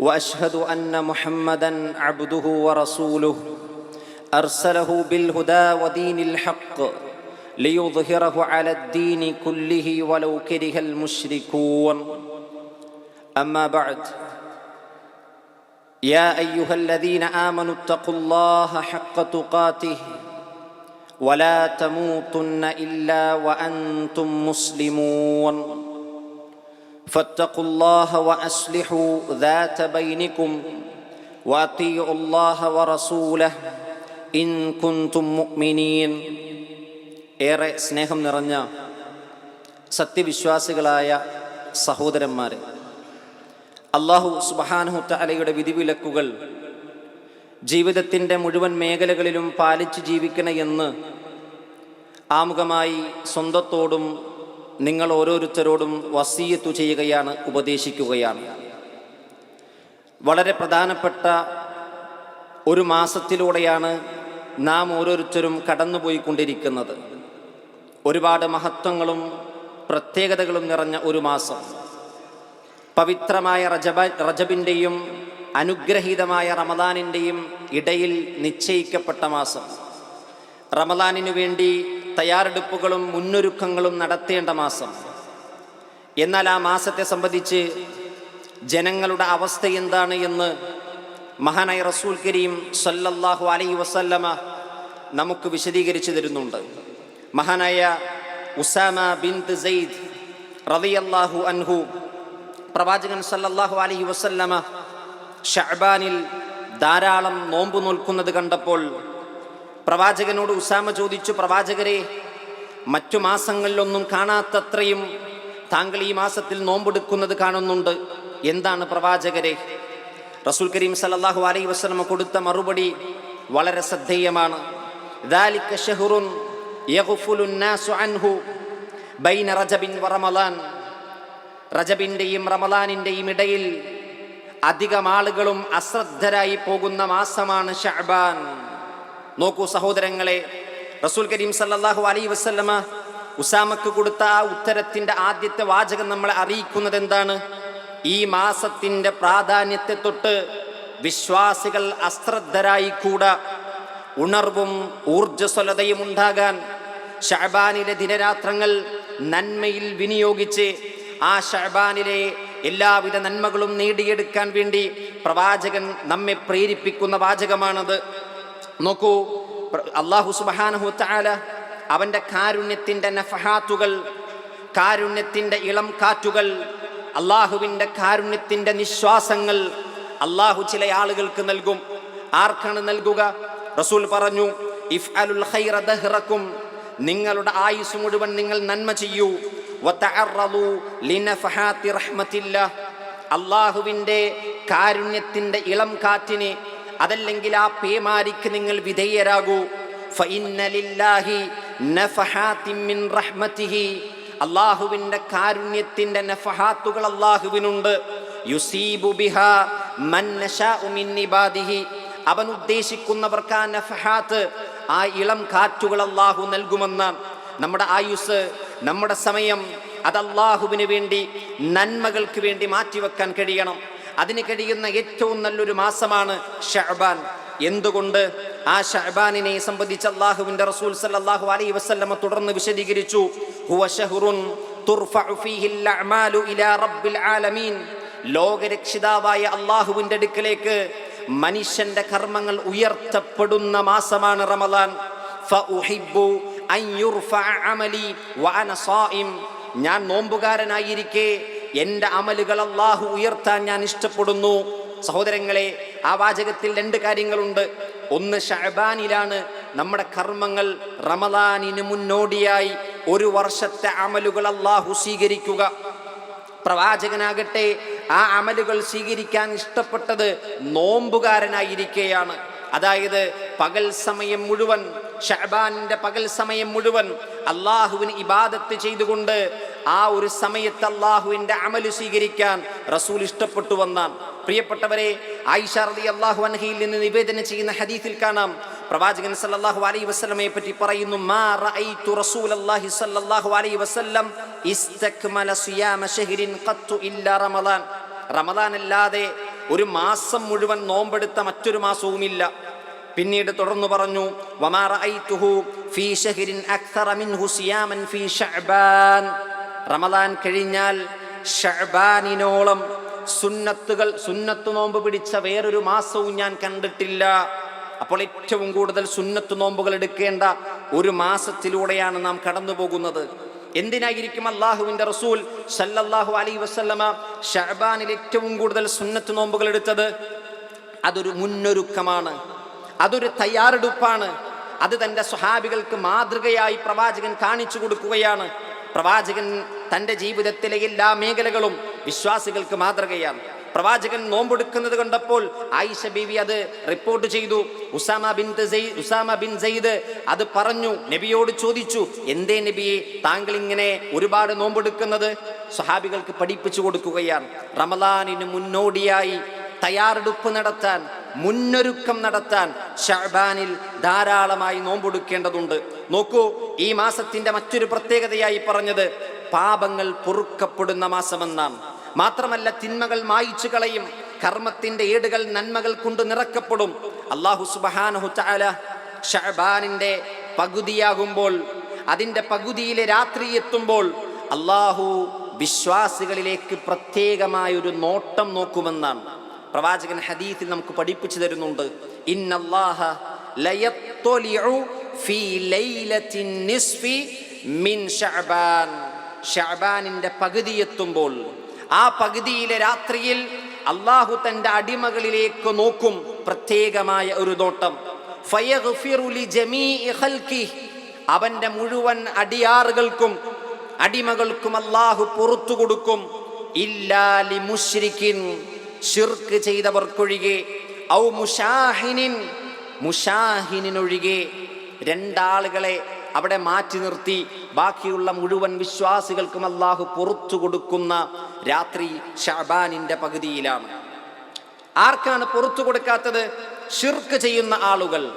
وأشهد أن محمدا عبده ورسوله. أرسله بالهدى ودين الحق ليظهره على الدين كله ولو كره المشركون. أما بعد يا أيها الذين آمنوا اتقوا الله حق تقاته ولا تموتن إلا وأنتم مسلمون. فاتقوا الله واصلحوا ذات بينكم واطيعوا الله ورسوله in കുന്തും മുഅ്മിനീൻ ഏറെ സ്നേഹം നിറഞ്ഞ സത്യവിശ്വാസികളായ സഹോദരന്മാരെ അള്ളാഹു സുബഹാനഹു തലയുടെ വിധിവിലക്കുകൾ ജീവിതത്തിൻ്റെ മുഴുവൻ മേഖലകളിലും പാലിച്ച് ജീവിക്കണമെന്ന് ആമുഖമായി സ്വന്തത്തോടും നിങ്ങൾ ഓരോരുത്തരോടും വസീയത്തു ചെയ്യുകയാണ് ഉപദേശിക്കുകയാണ്. വളരെ പ്രധാനപ്പെട്ട ഒരു മാസത്തിലൂടെയാണ് നാം ഓരോരുത്തരും കടന്നുപോയിക്കൊണ്ടിരിക്കുന്നത്. ഒരുപാട് മഹത്വങ്ങളും പ്രത്യേകതകളും നിറഞ്ഞ ഒരു മാസം. പവിത്രമായ റജബ റജബിന്റെയും അനുഗ്രഹീതമായ റമദാനിന്റെയും ഇടയിൽ നിശ്ചയിക്കപ്പെട്ട മാസം. റമദാനിനു വേണ്ടി തയ്യാറെടുപ്പുകളും മുന്നൊരുക്കങ്ങളും നടത്തേണ്ട മാസം. എന്നാൽ ആ മാസത്തെ സംബന്ധിച്ച് ജനങ്ങളുടെ അവസ്ഥ എന്താണ് എന്ന് മഹാനായ റസൂൽ കരീം സല്ലല്ലാഹു അലൈ വസല്ലമ നമുക്ക് വിശദീകരിച്ചു തരുന്നുണ്ട്. മഹാനായ ഉസാമ ബിൻ സെയ്ദ് റളിയല്ലാഹു അൻഹു പ്രവാചകൻ സല്ലല്ലാഹു അലൈഹി വസല്ലമ ഷഹബാനിൽ ധാരാളം നോമ്പ് നോൽക്കുന്നത് കണ്ടപ്പോൾ പ്രവാചകനോട് ഉസാമ ചോദിച്ചു പ്രവാചകരെ മറ്റു മാസങ്ങളിലൊന്നും കാണാത്തത്രയും താങ്കൾ ഈ മാസത്തിൽ നോമ്പെടുക്കുന്നത് കാണുന്നുണ്ട്. എന്താണ് പ്രവാചകരെ? റസൂൽ കരീം സലല്ലാഹു അലൈ വസ്ലമ കൊടുത്ത മറുപടി വളരെ ശ്രദ്ധേയമാണ്. റജബിന്റെയും റമലാനിന്റെയും ഇടയിൽ അധികം ആളുകളും അശ്രദ്ധരായി പോകുന്ന മാസമാണ് ഷഹബാൻ നോക്കൂ സഹോദരങ്ങളെ റസൂൽ കരീം സല്ലാഹു അലൈ വസ്ലമ ഉസാമക്ക് കൊടുത്ത ആ ഉത്തരത്തിന്റെ ആദ്യത്തെ വാചകം നമ്മളെ അറിയിക്കുന്നത് എന്താണ്? ഈ മാസത്തിന്റെ പ്രാധാന്യത്തെ തൊട്ട് വിശ്വാസികൾ അശ്രദ്ധരായി കൂട ഉണർവും ഊർജസ്വലതയും ഉണ്ടാകാൻ ഷഹബാനിലെ ദിനരാത്രങ്ങൾ നന്മയിൽ വിനിയോഗിച്ച് ആ ഷഹബാനിലെ എല്ലാവിധ നന്മകളും നേടിയെടുക്കാൻ വേണ്ടി പ്രവാചകൻ നമ്മെ പ്രേരിപ്പിക്കുന്ന വാചകമാണത്. നോക്കൂ അള്ളാഹു സുബാനഹു താല അവന്റെ കാരുണ്യത്തിന്റെ നഫഹാത്തുകൾ കാരുണ്യത്തിന്റെ ഇളം കാറ്റുകൾ അള്ളാഹുവിന്റെ കാരുണ്യത്തിന്റെ നിശ്വാസങ്ങൾ അള്ളാഹു ചില ആളുകൾക്ക് നൽകും. ആർക്കാണ് നൽകുക? റസൂൽ പറഞ്ഞു ഇഫ് അലുൽ ദഹ്റക്കും നിങ്ങളുടെ ആയുസ് മുഴുവൻ നിങ്ങൾ നന്മ ചെയ്യൂ. അള്ളാഹുവിന്റെ കാരുണ്യത്തിന്റെ ഇളം കാറ്റിന് അതല്ലെങ്കിൽ ആ പേമാരിക്ക് നിങ്ങൾ വിധേയരാകൂ. അള്ളാഹുവിന്റെ കാരുണ്യത്തിന്റെ നഫഹാത്തുകൾ അള്ളാഹുവിനുണ്ട്. അവൻ ഉദ്ദേശിക്കുന്നവർക്ക് ആ നഫഹാത്ത് ആ ഇളം കാറ്റുകൾ അള്ളാഹു നൽകുമെന്ന്. നമ്മുടെ ആയുസ് നമ്മുടെ സമയം അത് അള്ളാഹുവിന് വേണ്ടി നന്മകൾക്ക് വേണ്ടി മാറ്റിവെക്കാൻ കഴിയണം. അതിന് കഴിയുന്ന ഏറ്റവും നല്ലൊരു മാസമാണ് ഷഹബാൻ എന്തുകൊണ്ട്? ആ ഷഹബാനിനെ സംബന്ധിച്ച് അള്ളാഹുവിന്റെ റസൂൽ സല്ലാഹു അലൈ വസല്ലമ തുടർന്ന് വിശദീകരിച്ചു. ലോകരക്ഷിതാവായ അള്ളാഹുവിന്റെ അടുക്കലേക്ക് മനുഷ്യന്റെ കർമ്മങ്ങൾ ഉയർത്തപ്പെടുന്ന മാസമാണ് റമദാൻ. ഞാൻ നോമ്പുകാരനായിരിക്കെ എന്റെ അമലുകൾ അള്ളാഹു ഉയർത്താൻ ഞാൻ ഇഷ്ടപ്പെടുന്നു. സഹോദരങ്ങളെ ആ വാചകത്തിൽ രണ്ട് കാര്യങ്ങളുണ്ട്. ഒന്ന് ഷഹബാനിലാണ് നമ്മുടെ കർമ്മങ്ങൾ റമദാനിന് മുന്നോടിയായി ഒരു വർഷത്തെ അമലുകൾ അള്ളാഹു സ്വീകരിക്കുക. പ്രവാചകനാകട്ടെ ആ അമലുകൾ സ്വീകരിക്കാൻ ഇഷ്ടപ്പെട്ടത് നോമ്പുകാരനായിരിക്കെയാണ്. അതായത് പകൽ സമയം മുഴുവൻ ഷഹബാനിന്റെ പകൽ സമയം മുഴുവൻ അള്ളാഹുവിന് ഇബാദത്ത് ചെയ്തുകൊണ്ട് ആ ഒരു സമയത്ത് അള്ളാഹുവിന്റെ അമൽ സ്വീകരിക്കാൻ റസൂൽ ഇഷ്ടപ്പെട്ടു വന്നാൻ. പ്രിയപ്പെട്ടവരെ ആയിഷ റളി അള്ളാഹു അൻഹയിൽ നിന്ന് നിവേദനം ചെയ്യുന്ന ഹദീഫിൽ കാണാം. പ്രവാചകൻ സല്ലല്ലാഹു അലൈഹി വസല്ലമയെ പറ്റി പറയുന്നു മാ റഅയ്തു റസൂലല്ലാഹി സല്ലല്ലാഹു അലൈഹി വസല്ലം ഇസ്തക്മല സിയാമ ശഹ്രിൻ ഖത്തു ഇല്ലാ റമളാൻ റമളാൻ അല്ലാതെ ഒരു മാസം മുഴുവൻ നോമ്പെടുത്ത മറ്റൊരു മാസവുമില്ല. പിന്നീട് തുടർന്നു പറഞ്ഞു വമാ റഅയ്തുഹു ഫീ ശഹ്രിൻ അക്തറ മിൻഹു സിയാമൻ ഫീ ശഅബാൻ റമളാൻ കഴിഞ്ഞാൽ ഷഹബാനിനോളം സുന്നത്തുകൾ സുന്നത്ത് നോമ്പ് പിടിച്ച വേറൊരു മാസവും ഞാൻ കണ്ടിട്ടില്ല. അപ്പോൾ ഏറ്റവും കൂടുതൽ സുന്നത്ത് നോമ്പുകൾ എടുക്കേണ്ട ഒരു മാസത്തിലൂടെയാണ് നാം കടന്നു പോകുന്നത് എന്തിനായിരിക്കും അള്ളാഹുവിന്റെ റസൂൽ സല്ലല്ലാഹു അലൈ വസല്ലമ ഷഹബാനിൽ ഏറ്റവും കൂടുതൽ സുന്നത്ത് നോമ്പുകൾ എടുത്തത്? അതൊരു മുന്നൊരുക്കമാണ്. അതൊരു തയ്യാറെടുപ്പാണ്. അത് തന്റെ സ്വഹാബികൾക്ക് മാതൃകയായി പ്രവാചകൻ കാണിച്ചു കൊടുക്കുകയാണ്. പ്രവാചകൻ തന്റെ ജീവിതത്തിലെ എല്ലാ മേഖലകളും വിശ്വാസികൾക്ക് മാതൃകയാണ്. പ്രവാചകൻ നോമ്പെടുക്കുന്നത് കണ്ടപ്പോൾ ആയിഷ ബീവി അത് റിപ്പോർട്ട് ചെയ്തു. Usama bin Usama bin Zaid അത് പറഞ്ഞു നബിയോട് ചോദിച്ചു എന്തേ നബിയെ താങ്കൾ ഇങ്ങനെ ഒരുപാട് നോമ്പെടുക്കുന്നത്? സ്വഹാബികൾക്ക് പഠിപ്പിച്ചു കൊടുക്കുകയാണ്. റമലാനിന് മുന്നോടിയായി തയ്യാറെടുപ്പ് നടത്താൻ മുന്നൊരുക്കം നടത്താൻ ഷഹബാനിൽ ധാരാളമായി നോമ്പൊടുക്കേണ്ടതുണ്ട്. നോക്കൂ ഈ മാസത്തിന്റെ മറ്റൊരു പ്രത്യേകതയായി പറഞ്ഞത് പാപങ്ങൾ പൊറുക്കപ്പെടുന്ന മാസമെന്നാണ്. മാത്രമല്ല തിന്മകൾ മായിച്ചു കളയും കർമ്മത്തിന്റെ ഏടുകൾ നന്മകൾ കൊണ്ട് നിറക്കപ്പെടും. അള്ളാഹു സുബാനഹു തആല ഷഹബാനിന്റെ പകുതിയാകുമ്പോൾ അതിന്റെ പകുതിയിലെ രാത്രി എത്തുമ്പോൾ അള്ളാഹു വിശ്വാസികളിലേക്ക് പ്രത്യേകമായ ഒരു നോട്ടം നോക്കുമെന്നാണ്. പ്രവാചകൻ ഹദീത്തിൽ നമുക്ക് പഠിപ്പിച്ചു തരുന്നുണ്ട്. ഇന്നല്ലാഹ ലയത്തൊലിഉ ഫീ ലൈലത്തിൻ നിസ്ഫി മിൻ എത്തുമ്പോൾ ആ പകുതിയിലെ രാത്രിയിൽ അള്ളാഹു തന്റെ അടിമകളിലേക്ക് നോക്കും പ്രത്യേകമായ ഒരു നോട്ടം. അവന്റെ മുഴുവൻ അടിയാറുകൾക്കും അടിമകൾക്കും അള്ളാഹു പുറത്തു കൊടുക്കും. ഇല്ലാലി മുഷ്രിക്കിൻ ഷിർക്ക് ചെയ്തവർക്കൊഴികെ ഔ മുഷാഹിനിൻ മുഷാഹിനൊഴികെ രണ്ടാളുകളെ അവിടെ മാറ്റി നിർത്തി. ബാക്കിയുള്ള മുഴുവൻ വിശ്വാസികൾക്കും അള്ളാഹു പുറത്തു കൊടുക്കുന്ന രാത്രി ഷാബാനിന്റെ പകുതിയിലാണ്. ആർക്കാണ് പുറത്തു കൊടുക്കാത്തത്? ഷിർക്ക് ചെയ്യുന്ന ആളുകൾ.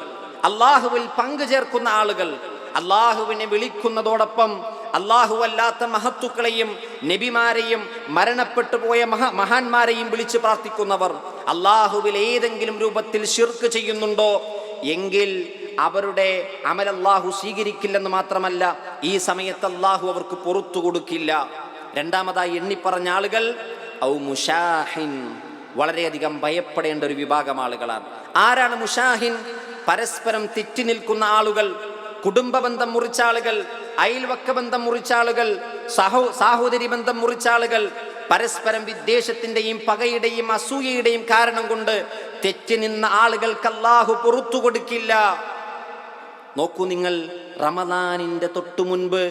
അള്ളാഹുവിൽ പങ്കു ചേർക്കുന്ന ആളുകൾ. അള്ളാഹുവിനെ വിളിക്കുന്നതോടൊപ്പം അള്ളാഹു അല്ലാത്ത മഹത്തുക്കളെയും നബിമാരെയും മരണപ്പെട്ടു പോയ മഹ മഹാന്മാരെയും വിളിച്ച് പ്രാർത്ഥിക്കുന്നവർ അള്ളാഹുവിൽ ഏതെങ്കിലും രൂപത്തിൽ ഷിർക്ക് ചെയ്യുന്നുണ്ടോ? എങ്കിൽ അവരുടെ അമൽ അള്ളാഹു സ്വീകരിക്കില്ലെന്ന് മാത്രമല്ല ഈ സമയത്ത് അള്ളാഹു അവർക്ക് പുറത്തു കൊടുക്കില്ല. രണ്ടാമതായി എണ്ണിപ്പറഞ്ഞ ആളുകൾ ഔ മുഷാഹിൻ. വളരെയധികം ഭയപ്പെടേണ്ട ഒരു വിഭാഗം ആളുകളാണ്. ആരാണ് മുഷാഹിൻ? പരസ്പരം തെറ്റി നിൽക്കുന്ന ആളുകൾ കുടുംബ ബന്ധം മുറിച്ച ആളുകൾ അയൽവക്ക ബന്ധം മുറിച്ച ആളുകൾ സഹോ സാഹോദരി ബന്ധം മുറിച്ച ആളുകൾ പരസ്പരം വിദ്വേഷത്തിന്റെയും പകയുടെയും അസൂയയുടെയും കാരണം കൊണ്ട് തെറ്റി നിന്ന ആളുകൾക്ക് അല്ലാഹു പുറത്തു കൊടുക്കില്ല. നോക്കൂ നിങ്ങൾ റമദാനിന്റെ തൊട്ടു മുൻപ്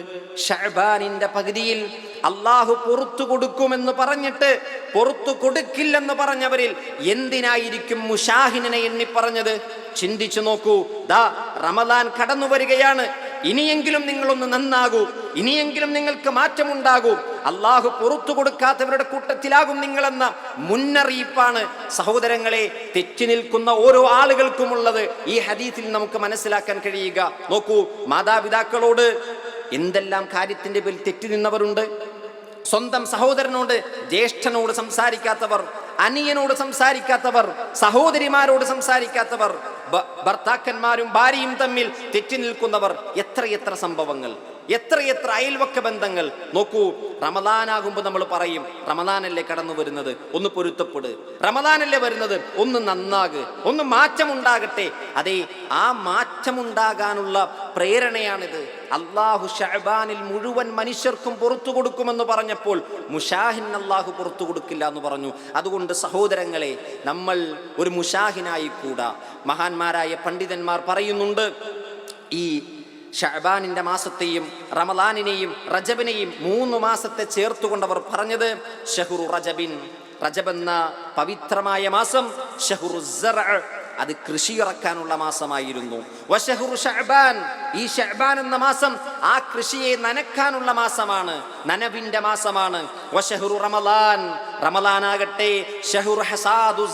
ഷഹബാനിന്റെ പകുതിയിൽ അള്ളാഹു പുറത്തു കൊടുക്കുമെന്ന് പറഞ്ഞിട്ട് പുറത്തു കൊടുക്കില്ലെന്ന് പറഞ്ഞവരിൽ എന്തിനായിരിക്കും മുഷാഹിനെ എണ്ണി പറഞ്ഞത്? ചിന്തിച്ചു നോക്കൂ. ദാ റമദാൻ കടന്നു വരികയാണ്. ഇനിയെങ്കിലും നിങ്ങളൊന്ന് നന്നാകൂ. ഇനിയെങ്കിലും നിങ്ങൾക്ക് മാറ്റമുണ്ടാകൂ. അള്ളാഹു പുറത്തു കൊടുക്കാത്തവരുടെ കൂട്ടത്തിലാകും നിങ്ങളെന്ന മുന്നറിയിപ്പാണ് സഹോദരങ്ങളെ തെറ്റി നിൽക്കുന്ന ഓരോ ആളുകൾക്കുമുള്ളത് ഈ ഹദീത്തിൽ നമുക്ക് മനസ്സിലാക്കാൻ കഴിയുക. നോക്കൂ മാതാപിതാക്കളോട് എന്തെല്ലാം കാര്യത്തിന്റെ പേരിൽ തെറ്റി നിന്നവരുണ്ട് സ്വന്തം സഹോദരനോട് ജ്യേഷ്ഠനോട് സംസാരിക്കാത്തവർ അനിയനോട് സംസാരിക്കാത്തവർ സഹോദരിമാരോട് സംസാരിക്കാത്തവർ ഭർത്താക്കന്മാരും ഭാര്യയും തമ്മിൽ തെറ്റി നിൽക്കുന്നവർ എത്രയെത്ര സംഭവങ്ങൾ. എത്രയെത്ര അയൽവക്ക ബന്ധങ്ങൾ. നോക്കൂ റമദാനാകുമ്പോൾ നമ്മൾ പറയും റമദാനല്ലേ കടന്നു വരുന്നത്? ഒന്ന് പൊരുത്തപ്പെട്. റമദാനല്ലേ വരുന്നത്? ഒന്ന് നന്നാക്. ഒന്ന് മാറ്റമുണ്ടാകട്ടെ. അതെ ആ മാറ്റമുണ്ടാകാനുള്ള പ്രേരണയാണിത്. അള്ളാഹു ഷഹബാനിൽ മുഴുവൻ മനുഷ്യർക്കും പുറത്തു കൊടുക്കുമെന്ന് പറഞ്ഞപ്പോൾ മുഷാഹിൻ അള്ളാഹു പുറത്തു കൊടുക്കില്ല എന്ന് പറഞ്ഞു. അതുകൊണ്ട് സഹോദരങ്ങളെ നമ്മൾ ഒരു മുഷാഹിനായി കൂടാ മഹാന്മാരായ പണ്ഡിതന്മാർ പറയുന്നുണ്ട് ഈ ഷഹബാനിന്റെ മാസത്തെയും റമലാനിനെയും റജബിനെയും മൂന്ന് മാസത്തെ ചേർത്തുകൊണ്ടവർ പറഞ്ഞത് ഷഹുറു റജബിൻ. റജബ് എന്ന പവിത്രമായ മാസം ഷഹുറു അത് കൃഷി ഇറക്കാനുള്ള മാസമായിരുന്നു. ഈ ഷഅബാൻ എന്ന മാസം ആ കൃഷിയെ നനക്കാനുള്ള മാസമാണ് നനവിന്റെ മാസമാണ്. റമലാൻ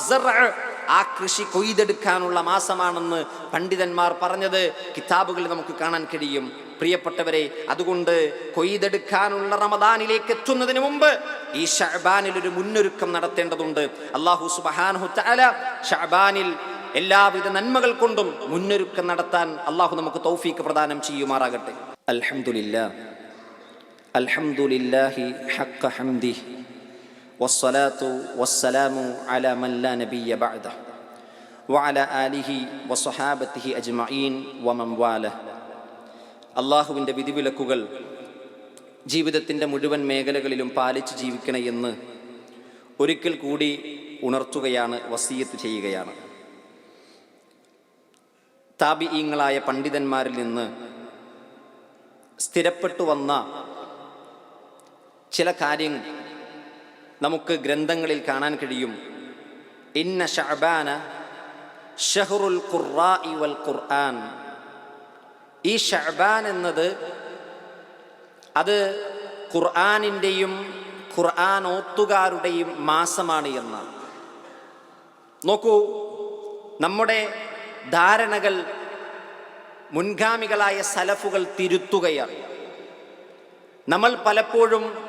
സറഅ് ആ കൃഷി കൊയ്തെടുക്കാനുള്ള മാസമാണെന്ന് പണ്ഡിതന്മാർ പറഞ്ഞത്. കിതാബുകളിൽ നമുക്ക് കാണാൻ കഴിയും. പ്രിയപ്പെട്ടവരെ അതുകൊണ്ട് കൊയ്തെടുക്കാനുള്ള റമദാനിലേക്ക് എത്തുന്നതിന് മുമ്പ് ഈ ഷഹബാനിൽ ഒരു മുന്നൊരുക്കം നടത്തേണ്ടതുണ്ട്. അള്ളാഹു തആല ഷഹബാനിൽ എല്ലാവിധ നന്മകൾ കൊണ്ടും മുന്നൊരുക്കം നടത്താൻ അള്ളാഹു നമുക്ക് തൗഫീക്ക് പ്രദാനം ചെയ്യുമാറാകട്ടെ. അൽഹംദുലില്ലാ അലഹമില്ലാഹി ഹഖ ഹംദിഹി والصلاة والسلام على من لا نبي بعده وعلى آله وصحابته أجمعين ومن والاه അള്ളാഹുവിൻ്റെ വിധിവിലക്കുകൾ ജീവിതത്തിൻ്റെ മുഴുവൻ മേഖലകളിലും പാലിച്ച് ജീവിക്കണേ എന്ന് ഒരിക്കൽ കൂടി ഉണർത്തുകയാണ് വസീയത്ത് ചെയ്യുകയാണ് താപിഈങ്ങളായ പണ്ഡിതന്മാരിൽ നിന്ന് സ്ഥിരപ്പെട്ടു വന്ന ചില കാര്യങ്ങൾ നമുക്ക് ഗ്രന്ഥങ്ങളിൽ കാണാൻ കഴിയും. ഇന്ന ഷഅബാന ഷഹറുൽ ഖുർആഇ വൽ ഖുർആൻ. ഈ ഷഅബാൻ എന്നത് അത് ഖുർആാനിന്റെയും ഖുർആൻ ഓത്തുകാരുടെയും മാസമാണ് എന്ന് നോക്കൂ നമ്മുടെ ധാരണകൾ മുൻഗാമികളായ സലഫുകൾ തിരുത്തുകയാണ്. നമ്മൾ പലപ്പോഴും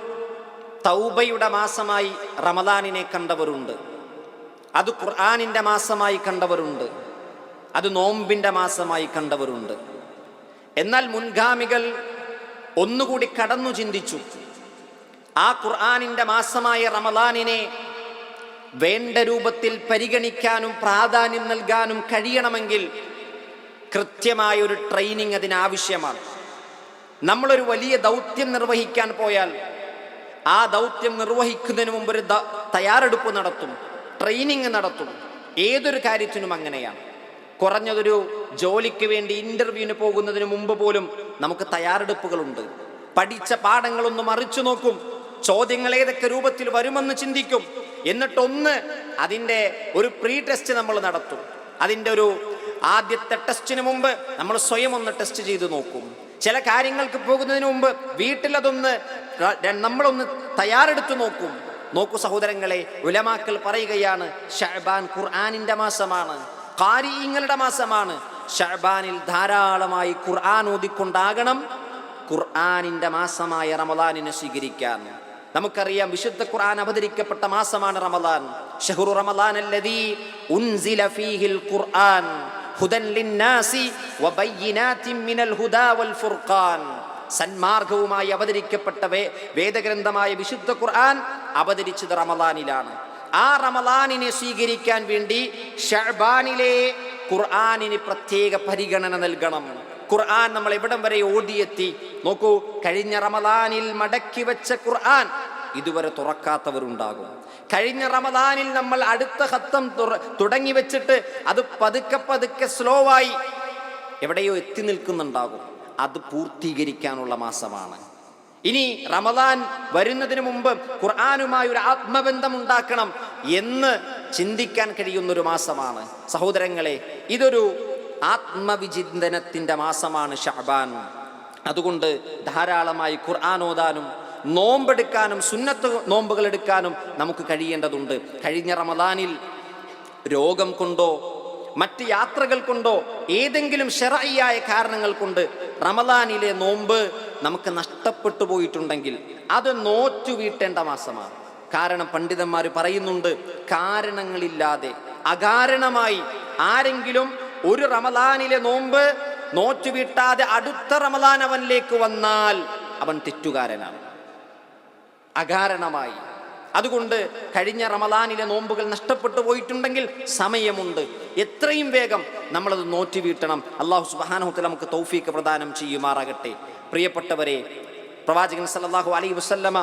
തൗബയുടെ മാസമായി റമദാനിനെ കണ്ടവരുണ്ട്. അത് ഖുർആാനിന്റെ മാസമായി കണ്ടവരുണ്ട്. അത് നോമ്പിന്റെ മാസമായി കണ്ടവരുണ്ട്. എന്നാൽ മുൻഗാമികൾ ഒന്നുകൂടി കടന്നു ചിന്തിച്ചു. ആ ഖുർആാനിന്റെ മാസമായ റമദാനിനെ വേണ്ട രൂപത്തിൽ പരിഗണിക്കാനും പ്രാധാന്യം നൽകാനും കഴിയണമെങ്കിൽ കൃത്യമായ ഒരു ട്രെയിനിങ് അതിനാവശ്യമാണ്. നമ്മളൊരു വലിയ ദൗത്യം നിർവഹിക്കാൻ പോയാൽ ആ ദൗത്യം നിർവഹിക്കുന്നതിന് മുമ്പ് ഒരു തയ്യാറെടുപ്പ് നടത്തും ട്രെയിനിങ് നടത്തും. ഏതൊരു കാര്യത്തിനും അങ്ങനെയാണ്. കുറഞ്ഞതൊരു ജോലിക്ക് വേണ്ടി ഇന്റർവ്യൂവിന് പോകുന്നതിന് മുമ്പ് പോലും നമുക്ക് തയ്യാറെടുപ്പുകളുണ്ട്. പഠിച്ച പാഠങ്ങളൊന്ന് മറിച്ചു നോക്കും. ചോദ്യങ്ങൾ ഏതൊക്കെ രൂപത്തിൽ വരുമെന്ന് ചിന്തിക്കും. എന്നിട്ടൊന്ന് അതിന്റെ ഒരു പ്രീ ടെസ്റ്റ് നമ്മൾ നടത്തും. അതിന്റെ ഒരു ആദ്യത്തെ ടെസ്റ്റിന് മുമ്പ് നമ്മൾ സ്വയം ഒന്ന് ടെസ്റ്റ് ചെയ്ത് നോക്കും. ചില കാര്യങ്ങൾക്ക് പോകുന്നതിന് മുമ്പ് വീട്ടിലതൊന്ന് നമ്മളൊന്ന് തയ്യാറെടുത്തു നോക്കും. നോക്കൂ സഹോദരങ്ങളെ ഉലമാക്കൾ പറയുകയാണ് ഷഹബാൻ ഖുർആാനിന്റെ മാസമാണ് കാരിങ്ങളുടെ മാസമാണ്. ഷഹബാനിൽ ധാരാളമായി ഖുർആൻ ഓതിക്കൊണ്ടാകണം ഖുർആാനിന്റെ മാസമായ റമദാനിനെ സ്വീകരിക്കാൻ. നമുക്കറിയാം വിശുദ്ധ ഖുർആൻ അവതരിക്കപ്പെട്ട മാസമാണ് റമദാൻ. ഷഹ്റു റമദാൻ ഉൻസില ഫീഹിൽ ഖുർആൻ. ഹുദൻ ലിന്നാസി വബയ്യിനാത്തിൻ മിനൽ ഹുദാ വൽ ഫുർഖാൻ. സന്മാർഗവുമായി അവതരിക്കപ്പെട്ടവേ വേദഗ്രന്ഥമായ വിശുദ്ധ ഖുർആൻ അവതരിച്ചത് റമദാനിലാണ്. ആ റമദാനിനെ സ്വീകരിക്കാൻ വേണ്ടി ഷഹബാനിലെ ഖുർആാനിന് പ്രത്യേക പരിഗണന നൽകണം. ഖുർആൻ നമ്മൾ എവിടം വരെ ഓടിയെത്തി? നോക്കൂ കഴിഞ്ഞ റമദാനിൽ മടക്കി വെച്ച ഖുർആൻ ഇതുവരെ തുറക്കാത്തവരുണ്ടാകും. കഴിഞ്ഞ റമദാനിൽ നമ്മൾ അടുത്ത ഹത്തം തുടങ്ങി വെച്ചിട്ട് അത് പതുക്കെ പതുക്കെ സ്ലോ ആയി എവിടെയോ എത്തി നിൽക്കുന്നുണ്ടാകും. അത് പൂർത്തീകരിക്കാനുള്ള മാസമാണ്. ഇനി റമദാൻ വരുന്നതിന് മുമ്പ് ഖുർആാനുമായി ഒരു ആത്മബന്ധം ഉണ്ടാക്കണം എന്ന് ചിന്തിക്കാൻ കഴിയുന്നൊരു മാസമാണ്. സഹോദരങ്ങളെ ഇതൊരു ആത്മവിചിന്തനത്തിന്റെ മാസമാണ് ഷഅബാൻ. അതുകൊണ്ട് ധാരാളമായി ഖുർആൻ ഓതാനും നോമ്പെടുക്കാനും സുന്നത്ത് നോമ്പുകൾ എടുക്കാനും നമുക്ക് കഴിയേണ്ടതുണ്ട്. കഴിഞ്ഞ റമദാനിൽ രോഗം കൊണ്ടോ മറ്റ് യാത്രകൾ കൊണ്ടോ ഏതെങ്കിലും ഷെറയ്യായ കാരണങ്ങൾ കൊണ്ട് റമദാനിലെ നോമ്പ് നമുക്ക് നഷ്ടപ്പെട്ടു പോയിട്ടുണ്ടെങ്കിൽ അത് നോറ്റു വീട്ടേണ്ട മാസമാണ്. കാരണം പണ്ഡിതന്മാർ പറയുന്നുണ്ട് കാരണങ്ങളില്ലാതെ അകാരണമായി ആരെങ്കിലും ഒരു റമദാനിലെ നോമ്പ് നോറ്റുവീട്ടാതെ അടുത്ത റമദാൻ അവനിലേക്ക് വന്നാൽ അവൻ തെറ്റുകാരനാണ്. അകാരണമായി. അതുകൊണ്ട് കഴിഞ്ഞ റമദാനിലെ നോമ്പുകൾ നഷ്ടപ്പെട്ടു പോയിട്ടുണ്ടെങ്കിൽ സമയമുണ്ട്. എത്രയും വേഗം നമ്മളത് നോറ്റി വീട്ടണം അള്ളാഹു സുബാനഹുത്തിൽ നമുക്ക് തൗഫീക്ക് പ്രദാനം ചെയ്യുമാറാകട്ടെ. പ്രിയപ്പെട്ടവരെ പ്രവാചകൻ സല്ലല്ലാഹു അലൈ വസല്ലമ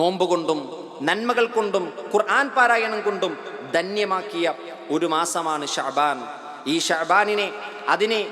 നോമ്പ് കൊണ്ടും നന്മകൾ കൊണ്ടും ഖുർആൻ പാരായണം കൊണ്ടും ധന്യമാക്കിയ ഒരു മാസമാണ് ഷഹബാൻ ഈ ഷഹബാനിനെ അതിനെ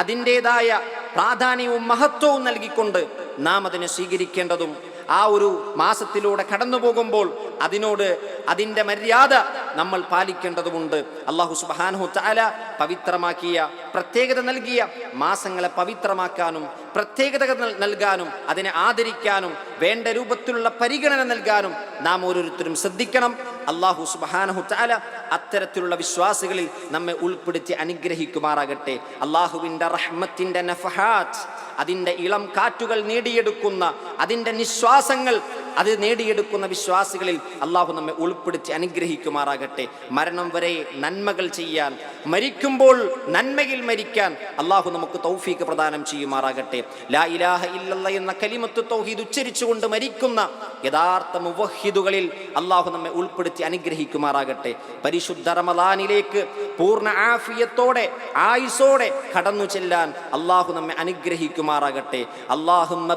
അതിന്റെതായ പ്രാധാന്യവും മഹത്വവും നൽകിക്കൊണ്ട് നാം അതിനെ സ്വീകരിക്കേണ്ടതും ആ ഒരു മാസത്തിലൂടെ കടന്നു പോകുമ്പോൾ അതിനോട് അതിന്റെ മര്യാദ നമ്മൾ പാലിക്കേണ്ടതുണ്ട് അള്ളാഹു സുബാനഹു താല പവിത്രമാക്കിയ പ്രത്യേകത നൽകിയ മാസങ്ങളെ പവിത്രമാക്കാനും പ്രത്യേകത നൽ- നൽകാനും അതിനെ ആദരിക്കാനും വേണ്ട രൂപത്തിലുള്ള പരിഗണന നൽകാനും നാം ഓരോരുത്തരും ശ്രദ്ധിക്കണം. അള്ളാഹു സുബാനഹു താല അത്തരത്തിലുള്ള വിശ്വാസികളിൽ നമ്മെ ഉൾപ്പെടുത്തി അനുഗ്രഹിക്കുമാറാകട്ടെ. അള്ളാഹുവിന്റെ റഹ്മത്തിന്റെ നഫഹാത്ത് അതിന്റെ ഇളം കാറ്റുകൾ നേടിയെടുക്കുന്ന അതിന്റെ നിശ്വാസങ്ങൾ അത് നേടിയെടുക്കുന്ന വിശ്വാസികളിൽ അള്ളാഹു നമ്മെ ഉൾപ്പെടുത്തി അനുഗ്രഹിക്കുമാറാകട്ടെ. മരണം വരെ നന്മകൾ ചെയ്യാൻ മരിക്കുമ്പോൾ നന്മയിൽ മരിക്കാൻ അള്ളാഹു നമുക്ക് തൗഫീക്ക് പ്രദാനം ചെയ്യുമാറാകട്ടെ. ലാ ഇലാഹ ഇല്ലല്ല എന്ന കലിമത്ത് തൗഹീദ് ഉച്ചരിച്ചുകൊണ്ട് മരിക്കുന്ന യഥാർത്ഥ മുവഹിദുകളിൽ അള്ളാഹു നമ്മെ ഉൾപ്പെടുത്തി അനുഗ്രഹിക്കുമാറാകട്ടെ. പരിശുദ്ധ റമദാനിലേക്ക് പൂർണ ആഫിയത്തോടെ ആയുസോടെ കടന്നു ചെല്ലാൻ അള്ളാഹു നമ്മെ അനുഗ്രഹിക്കുമാറാകട്ടെ. അള്ളാഹുമ്മ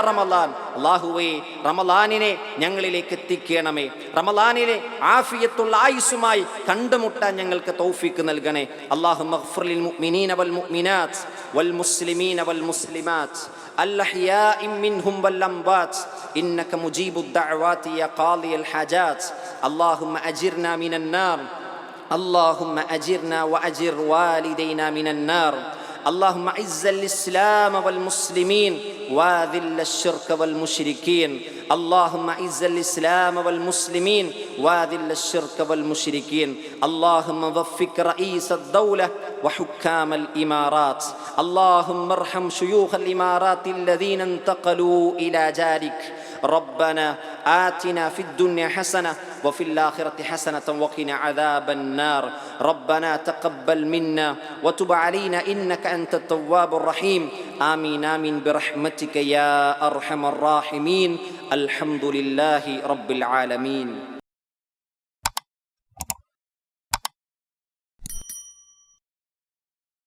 റമദാൻ. അള്ളാഹുവേ റമദാനിനെ ഞങ്ങളിലേക്ക് എത്തിക്കണമേ. റമദാനിനെ ആഫിയത്തുള്ള ആയുസുമായി കണ്ടുമുട്ടാൻ ഞങ്ങൾക്ക് തൗഫീക്ക് നൽകണേ. അള്ളാഹു മുഅ്മിനീന വൽ മുഅ്മിനാത്ത് വൽ മുസ്ലിമീന വൽ മുസ്ലിമാത്ത്. الأحياء منهم والأموات. إنك مجيب الدعوات يا قاضي الحاجات. اللهم أجرنا من النار. اللهم أجرنا وأجر والدينا من النار. اللهم اعز الاسلام والمسلمين واذل الشرك والمشركين اللهم اعز الاسلام والمسلمين واذل الشرك والمشركين اللهم وفق رئيس الدولة وحكام الإمارات اللهم ارحم شيوخ الإمارات الذين انتقلوا إلى جارك ربنا آتنا في الدنيا حسنة وفي الآخرة حسنة وقنا عذاب النار. ربنا تقبل منا وتب علينا إنك أنت التواب الرحيم. آمين آمين. برحمتك يا أرحم الراحمين. الحمد لله رب العالمين.